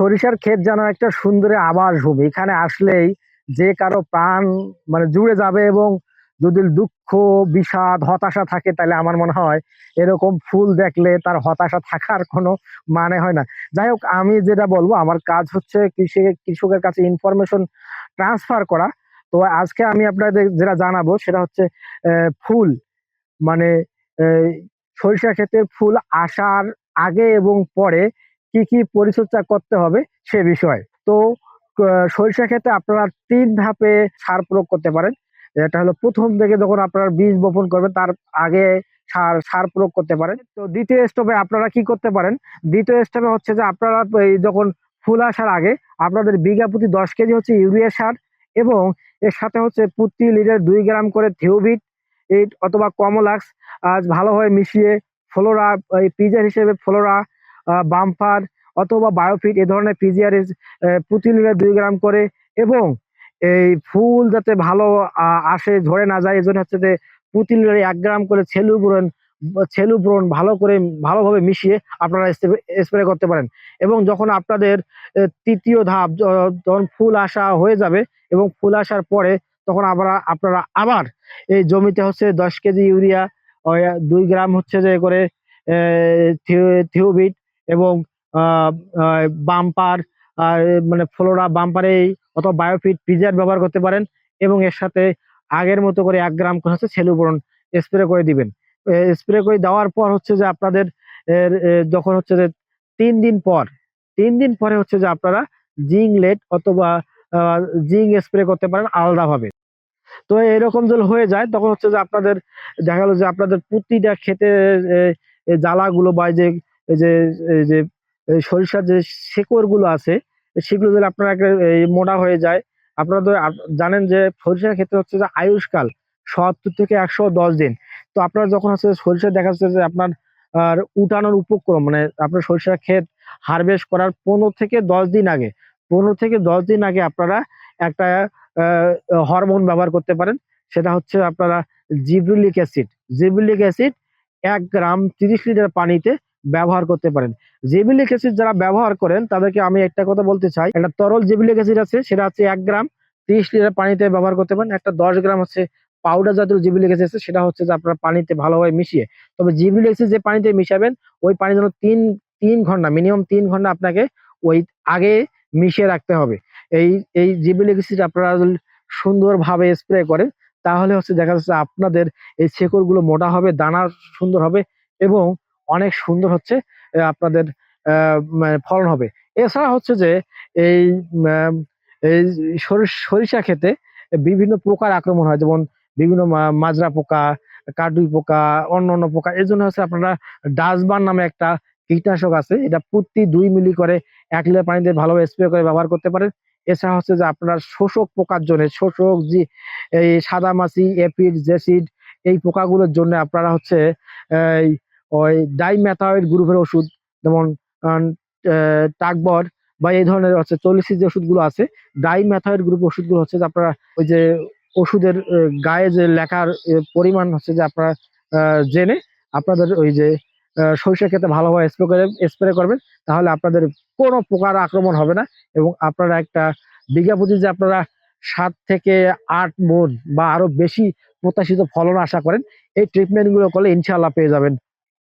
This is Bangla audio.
সরিষার ক্ষেত যেন একটা সুন্দর আবাস ভূমি এখানে আসলেই যে কারও প্রাণ মানে জুড়ে যাবে এবং যদি দুঃখ, বিষাদ, হতাশা থাকে তাহলে আমার মনে হয় এরকম ফুল দেখলে তার হতাশা থাকার কোনো মানে হয় না। যাই হোক, আমি যেটা বলব, আমার কাজ হচ্ছে কৃষি, কৃষকের কাছে ইনফরমেশন ট্রান্সফার করা। তো আজকে আমি আপনাদের যেটা জানাব, সেটা হচ্ছে ফুল। মানে সরিষা ক্ষেতের ফুল আসার আগে এবং পরে কি কি পরিচর্যা করতে হবে সে বিষয়ে। তো সরিষা ক্ষেত্রে আপনারা তিন ধাপে সার প্রয়োগ করতে পারেন। এটা হলো প্রথম থেকে যখন আপনারা বীজ বপন করবেন, তার আগে সার সার প্রয়োগ করতে পারেন। তো দ্বিতীয় স্টেপে আপনারা কি করতে পারেন? দ্বিতীয় স্টেপে হচ্ছে যে আপনারা এই যখন ফুল আসার আগে আপনাদের বিঘা প্রতি দশ কেজি হচ্ছে ইউরিয়া সার এবং এর সাথে হচ্ছে প্রতি লিটার দুই গ্রাম করে থিওবিট এইট অথবা কমলাক্স, আজ ভালোভাবে মিশিয়ে ফ্লোরা, এই পিজার হিসেবে ফ্লোরা বাম্পার অথবা বায়োফিট এ ধরনের পিজিআর প্রতি লিটার দুই গ্রাম করে এবং এই ফুল যাতে ভালো আসে ঝরে না যায় এই জন্য হচ্ছে যে প্রতি লিটারে এক গ্রাম করে ছেলু ব্রণ ছেলু ব্রণ ভালো করে, ভালোভাবে মিশিয়ে আপনারা স্প্রে করতে পারেন। এবং যখন আপনাদের তৃতীয় ধাপ যখন ফুল আসা হয়ে যাবে এবং ফুল আসার পরে তখন আবার আপনারা আবার এই জমিতে হচ্ছে দশ কেজি ইউরিয়া দুই গ্রাম হচ্ছে যে করে থিওবিট এবং বাম্পার মানে ফ্লোরা বাম্পারে অথবা বায়োফিট পিজার ব্যবহার করতে পারেন এবং এর সাথে আগের মতো করে এক গ্রাম করে হচ্ছে সেলুবরণ স্প্রে করে দিবেন। স্প্রে করে দেওয়ার পর হচ্ছে যে আপনাদের যখন হচ্ছে যে তিন দিন পর, তিন দিন পরে হচ্ছে যে আপনারা জিংলেট অথবা জিং স্প্রে করতে পারেন আলাদাভাবে। তো এরকম যদি হয়ে যায়, তখন হচ্ছে যে আপনাদের দেখা গেলো যে আপনাদের প্রতিটা ক্ষেতে জ্বালাগুলো বা যে এই যে এই যে সরিষার যে শেকড়গুলো আছে, সেগুলো যদি আপনার মোটা হয়ে যায়, আপনারা তো জানেন যে সরিষার ক্ষেত্রে হচ্ছে যে আয়ুষকাল সত্তর থেকে একশো দশ দিন। তো আপনার যখন হচ্ছে সরিষা দেখা যাচ্ছে যে আপনার, আর উঠানোর উপক্রম মানে আপনার সরিষার ক্ষেত হারভেস্ট করার পনেরো থেকে দশ দিন আগে, পনেরো থেকে দশ দিন আগে আপনারা একটা হরমোন ব্যবহার করতে পারেন। সেটা হচ্ছে আপনারা জিব্রুলিক অ্যাসিড। জিব্রুলিক অ্যাসিড এক গ্রাম তিরিশ লিটার পানিতে ব্যবহার করতে পারেন। জিবিলিক অ্যাসিড যারা ব্যবহার করেন, তাদেরকে আমি একটা কথা বলতে চাই। একটা তরল জিবিলিক অ্যাসিড আছে, সেটা হচ্ছে এক গ্রাম তিরিশ লিটার পানিতে ব্যবহার করতে পারেন। একটা দশ গ্রাম হচ্ছে পাউডার জাতীয় জিবিলিক অ্যাসিড আছে, সেটা হচ্ছে যে আপনার পানিতে ভালোভাবে মিশিয়ে। তবে জিবিলিক অ্যাসিড যে পানিতে মিশাবেন, ওই পানি যেন তিন তিন ঘণ্টা মিনিমাম তিন ঘণ্টা আপনাকে ওই আগে মিশিয়ে রাখতে হবে। এই এই জিবিলিক অ্যাসিড আপনারা সুন্দরভাবে স্প্রে করেন, তাহলে হচ্ছে দেখা যাচ্ছে আপনাদের এই শেকড়গুলো মোটা হবে, দানা সুন্দর হবে এবং অনেক সুন্দর হচ্ছে আপনাদের মানে ফলন হবে। এছাড়া হচ্ছে যে এই এই সরিষ- ক্ষেতে বিভিন্ন পোকার আক্রমণ হয়, যেমন বিভিন্ন মাজরা পোকা, কাটুই পোকা অন্য অন্য পোকা। এই জন্য হচ্ছে আপনারা ডাসবান নামে একটা কীটনাশক আছে, এটা প্রতি দুই মিলি করে এক লিটার পানিতে ভালোভাবে স্প্রে করে ব্যবহার করতে পারেন। এছাড়া হচ্ছে যে আপনার শোষক পোকার জন্য, শোষক জি, এই সাদা মাছি, এপিড, জেসিড এই পোকাগুলোর জন্য আপনারা হচ্ছে এই ওই ডাইম্যাথাইড গ্রুপের ওষুধ, যেমন টাকবর বা এই ধরনের হচ্ছে চল্লিশ যে ওষুধগুলো আছে ডাইম্যাথাইড গ্রুপ ওষুধগুলো হচ্ছে যে আপনারা ওই যে ওষুধের গায়ে যে লেখার পরিমাণ হচ্ছে যে আপনারা জেনে আপনাদের ওই যে সরিষা ক্ষেতে ভালোভাবে স্প্রে করে স্প্রে করবেন, তাহলে আপনাদের কোনো প্রকার আক্রমণ হবে না এবং আপনারা একটা বিঘা প্রতি যে আপনারা সাত থেকে আট মন বা আরও বেশি প্রত্যাশিত ফলন আশা করেন, এই ট্রিটমেন্টগুলো করলে ইনশাআল্লাহ পেয়ে যাবেন।